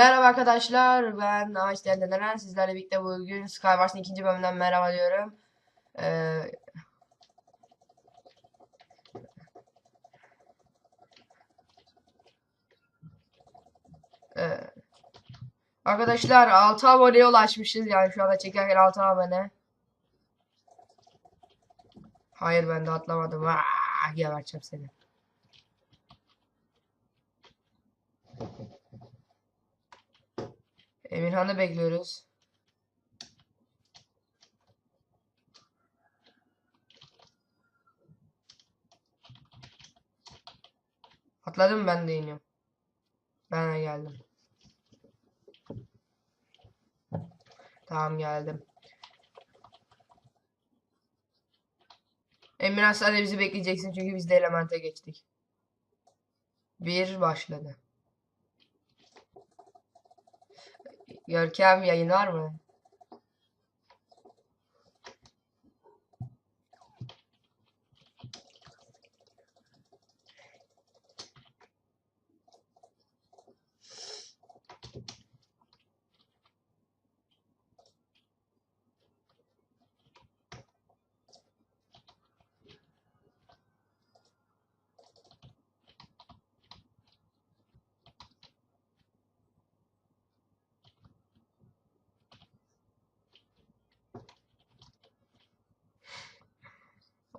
Merhaba arkadaşlar, ben Ağaç Delen Sizlerle birlikte bugün Skywars'ın ikinci bölümünden merhaba diyorum. Ee, e, arkadaşlar 6 aboneye ulaşmışız. Yani şu anda çekerken 6 abone. Hayır ben de atlamadım. Vaa, geberteceğim seni. Emirhan'ı bekliyoruz. Atladım ben de iniyorum. Ben de geldim. Tamam geldim. Emirhan sen de bizi bekleyeceksin çünkü biz de elemente geçtik. Bir başladı. Görkem yayın var mı?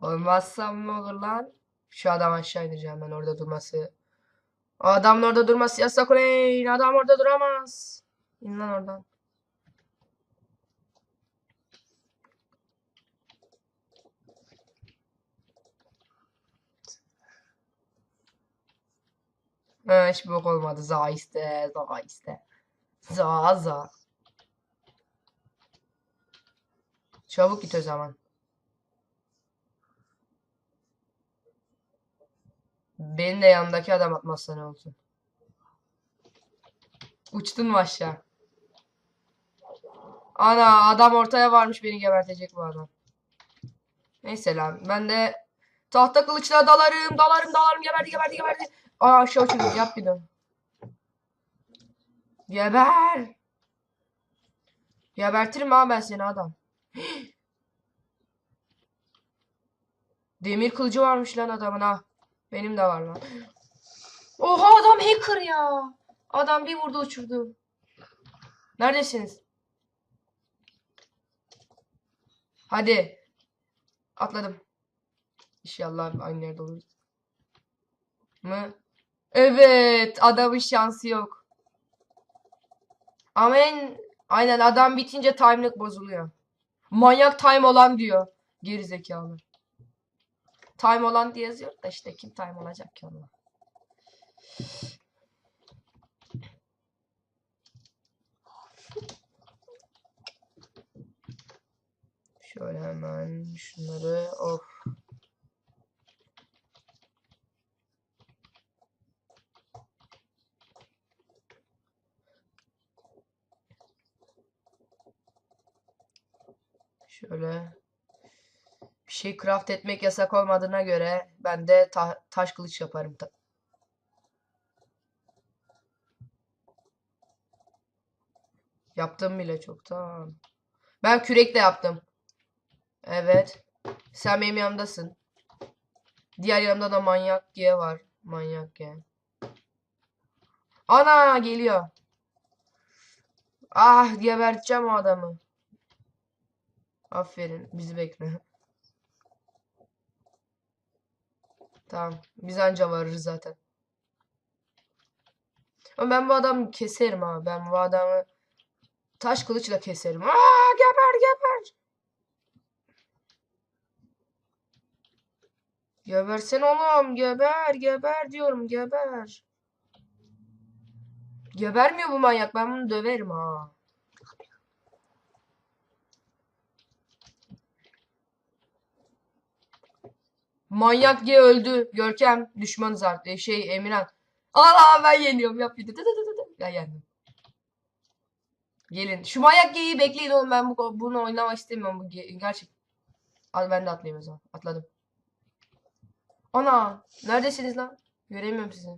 Olmazsam ne olur lan? Şu adam aşağı ineceğim ben orada durması. Adamın orada durması yasak ulan. Adam orada duramaz. İn lan oradan. Ha, hiç bok olmadı. Za iste, za iste. Za za. Çabuk git o zaman. Beni de yanındaki adam atmazsa ne olsun. Uçtun mu aşağı? Ana adam ortaya varmış beni gebertecek bu adam. Neyse lan ben de tahta kılıçla dalarım dalarım dalarım geberdi geberdi geberdi. Aa aşağı uçurdum yap bir daha. Geber. Gebertirim ha ben seni adam. Demir kılıcı varmış lan adamın ha. Benim de var lan. Oha adam hacker ya. Adam bir vurdu uçurdu. Neredesiniz? Hadi. Atladım. İnşallah aynı yerde oluruz. Mı? Evet. Adamın şansı yok. Amen. Aynen adam bitince time'lık bozuluyor. Manyak time olan diyor. Geri zekalı. Time olan diye yazıyor da işte kim time olacak ki onunla. Şöyle hemen şunları of. Şöyle bir şey craft etmek yasak olmadığına göre ben de ta- taş kılıç yaparım. Ta- Yaptım bile çoktan. Ben kürekle yaptım. Evet. Sen benim yanımdasın. Diğer yanımda da manyak G var. Manyak G. Ana geliyor. Ah geberteceğim o adamı. Aferin. Bizi bekle. Tamam. Biz anca varırız zaten. Ama ben bu adamı keserim ha. Ben bu adamı taş kılıçla keserim. Aa geber geber. Gebersen oğlum. Geber geber diyorum geber. Gebermiyor bu manyak. Ben bunu döverim ha. Manyak G öldü. Görkem düşmanız artık. Şey Emirhan. Allah ben yeniyorum. Yap. Ben yendim. Gelin. Şu manyak G'yi bekleyin oğlum. Ben bu, bunu oynamak istemiyorum. Bu gerçek. Al ben de atlayayım o zaman. Atladım. Ana. Neredesiniz lan? Göremiyorum sizi.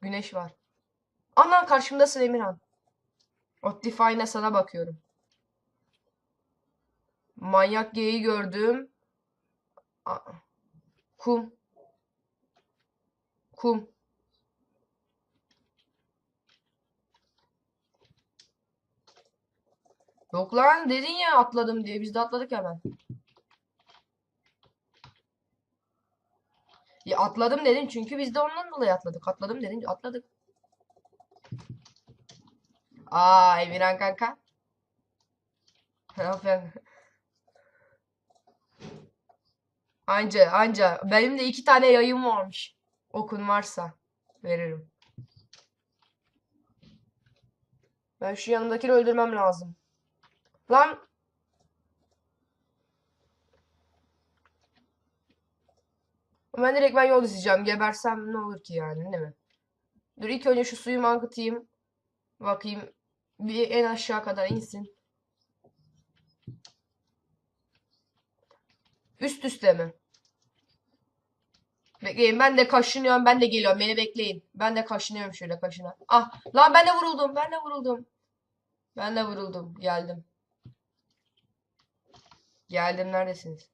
Güneş var. Ana karşımdasın Emirhan. Optifine'e sana bakıyorum. Manyak G'yi gördüm. A- Kum. Kum. Yok lan dedin ya atladım diye. Biz de atladık hemen. Ya atladım dedin çünkü biz de ondan dolayı atladık. Atladım dedin atladık. Aa Emirhan kanka. Aferin. Anca anca. Benim de iki tane yayım varmış. Okun varsa veririm. Ben şu yanımdakini öldürmem lazım. Lan. Ben direkt ben yol izleyeceğim. Gebersem ne olur ki yani değil mi? Dur ilk önce şu suyu mankıtayım. Bakayım. Bir en aşağı kadar insin. Üst üste mi? Bekleyin ben de kaşınıyorum ben de geliyorum beni bekleyin. Ben de kaşınıyorum şöyle kaşına. Ah lan ben de vuruldum ben de vuruldum. Ben de vuruldum geldim. Geldim neredesiniz?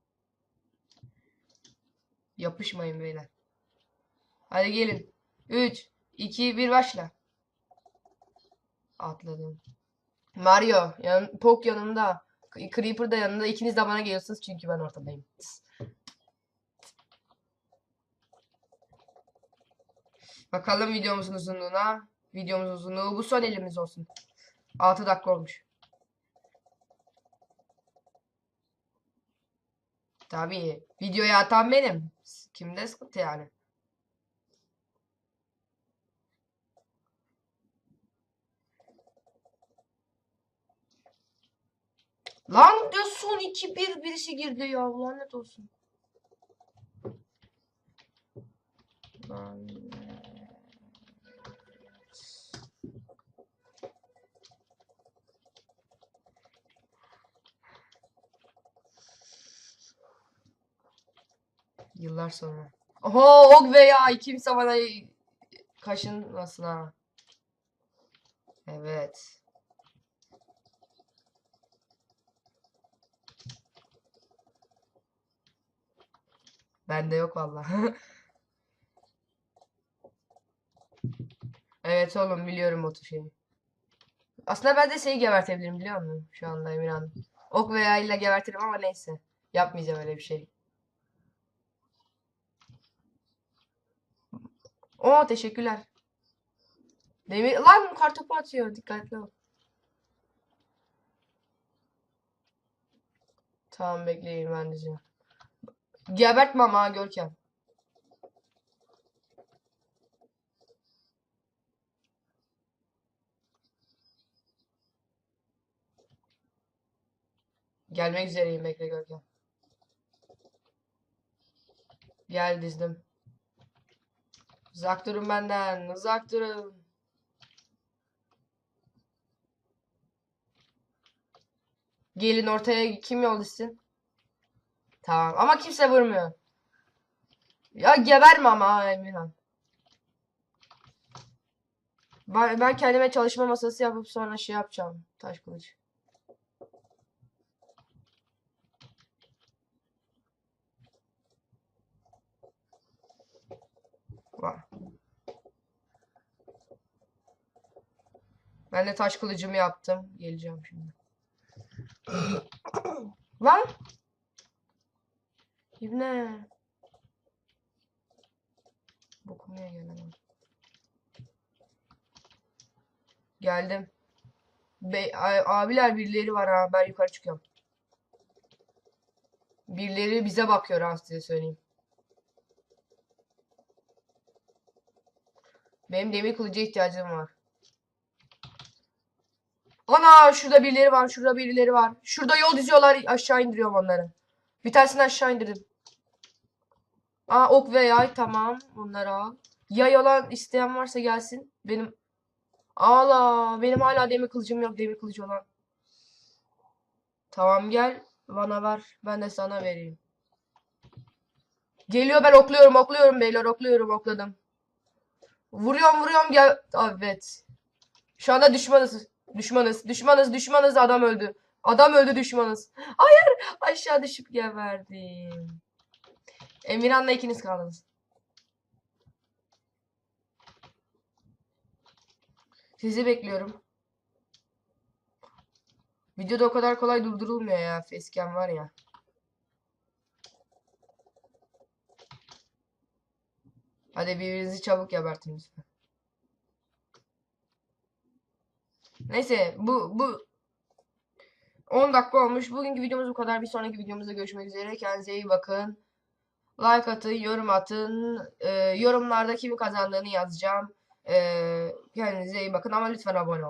Yapışmayın beyler. Hadi gelin. 3, 2, 1 başla. Atladım. Mario, yan, Pok yanımda. Creeper da yanında. İkiniz de bana geliyorsunuz çünkü ben ortadayım. Bakalım videomuzun uzunluğuna. Videomuzun uzunluğu bu son elimiz olsun. 6 dakika olmuş. Tabii. Videoya atan benim. Kimde sıkıntı yani. Lan son 2-1 birisi girdi ya. Lanet olsun. Yıllar sonra. Oho og ya kimse bana kaşınmasın ha. Evet. Bende yok vallahi. Evet oğlum biliyorum o şeyi. Aslında ben de seni gebertebilirim biliyor musun? Şu anda Emirhan. Ok veya ile gebertirim ama neyse. Yapmayacağım öyle bir şey. Oo teşekkürler. Demir lan kartopu atıyor. Dikkatli ol. Tamam bekleyin ben diyeceğim. Gebertme ama Görkem. Gelmek üzereyim bekle Görkem. Gel dizdim. Uzak durun benden. Uzak durun. Gelin ortaya kim yol? Tamam ama kimse vurmuyor. Ya geberme ama ha Emirhan. Ben, ben kendime çalışma masası yapıp sonra şey yapacağım. Taş kılıç. Var. Ben de taş kılıcımı yaptım. Geleceğim şimdi. Lan! İbne. Bokumaya gelemem. Geldim. Be abiler birileri var ha. Ben yukarı çıkıyorum. Birileri bize bakıyor ha size söyleyeyim. Benim demir kılıca ihtiyacım var. Ana şurada birileri var. Şurada birileri var. Şurada yol diziyorlar. Aşağı indiriyorum onları. Bir tanesini aşağı indirdim. Aa ok ve yay tamam. Bunları al. Yay olan isteyen varsa gelsin. Benim Ağla. Benim hala demir kılıcım yok. Demir kılıcı olan. Tamam gel. Bana ver. Ben de sana vereyim. Geliyor ben okluyorum okluyorum beyler okluyorum okladım. Vuruyorum vuruyorum gel. Evet. Şu anda düşmanız. Düşmanız, düşmanız, düşmanız. Adam öldü. Adam öldü düşmanız. Hayır, aşağı düşüp geberdim. Emirhan'la ikiniz kaldınız. Sizi bekliyorum. Videoda o kadar kolay durdurulmuyor ya. Facecam var ya. Hadi birbirinizi çabuk gebertin lütfen. Neyse bu bu 10 dakika olmuş. Bugünkü videomuz bu kadar. Bir sonraki videomuzda görüşmek üzere. Kendinize iyi bakın. Like atın, yorum atın. Ee, yorumlarda kimin kazandığını yazacağım. Ee, kendinize iyi bakın ama lütfen abone olun.